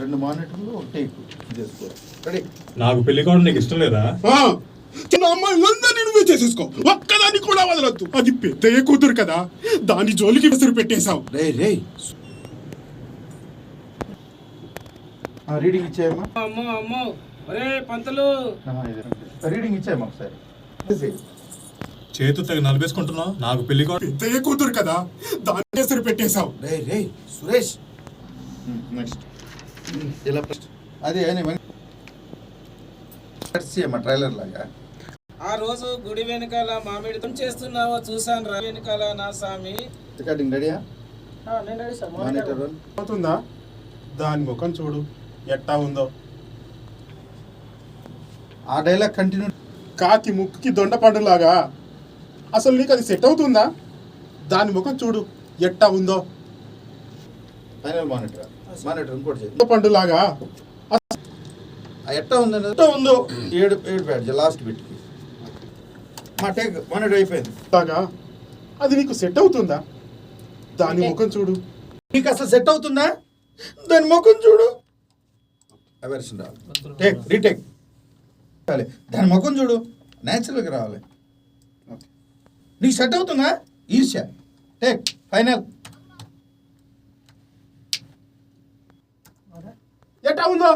రెండు మానిటర్లు ఒక టేక్ చేసుకో రెడీ నాకు పెళ్ళి కావడం నీకు ఇష్టం లేదా? ఆ, చిన్న అమ్మాయిలందరినీ నువ్వే చేసేసుకో. ఒక్కదాన్ని కూడా వదలొద్దు. అది పెద్దయ్య కూతురు కదా? దాని జోలికి విసిరి పెట్టేశావు. రే రే రీడింగ్ ఇచ్చాయమ్మా. అమ్మో అమ్మో ఒరే పంతులు. రీడింగ్ ఇచ్చాయమ్మా ఒకసారి. చేతు తెగ నలిపేసుకుంటున్నావు నాకు పెళ్ళి కావడం పెద్దయ్య కూతురు కదా? దాన్ని విసిరి పెట్టేశావు. రే రే సురేష్. నెక్స్ట్ ఇలా అదే అమ్మా ట్రైలర్ లాగా. ఆ రోజు గుడి వెనకాల మామిడి చేస్తున్నావో చూసాను రా. వెనకాల నా స్వామి. రికార్డింగ్ రెడీయా ఆ, నేను రెడీ సార్. Monitor monitor. అవుతుందా దాని ముఖం చూడు ఎట్టా ఉందో. ఆ డైలాగ్ కంటిన్యూ కాకి ముక్కుకి దొండ పండులాగా అసలు నీకు అది సెట్ అవుతుందా? దాని ముఖం చూడు ఎట్టా ఉందో. ఫైనల్ మానిటర్ మానిటర్ ఇంకోటి పండులాగా ఆ ఎట్టా ఉందండి ఎట్టా ఉందో? ఏడు ఏడు బ్యాడ్జ్ లాస్ట్ బిట్కి మా టేక్ మానిటర్ అయిపోయింది. లాగా. అది నీకు సెట్ అవుతుందా? దాని ముఖం చూడు. నీకు అసలు సెట్ అవుతుందా? దాని ముఖం చూడు. రావాలి. టేక్ రీటేక్ దాని ముఖం చూడు. న్యాచురల్గా రావాలి. ఓకే నీకు సెట్ అవుతుందా? ఈర్ష్య టేక్ ఫైనల్ ఎట్టా ఉందో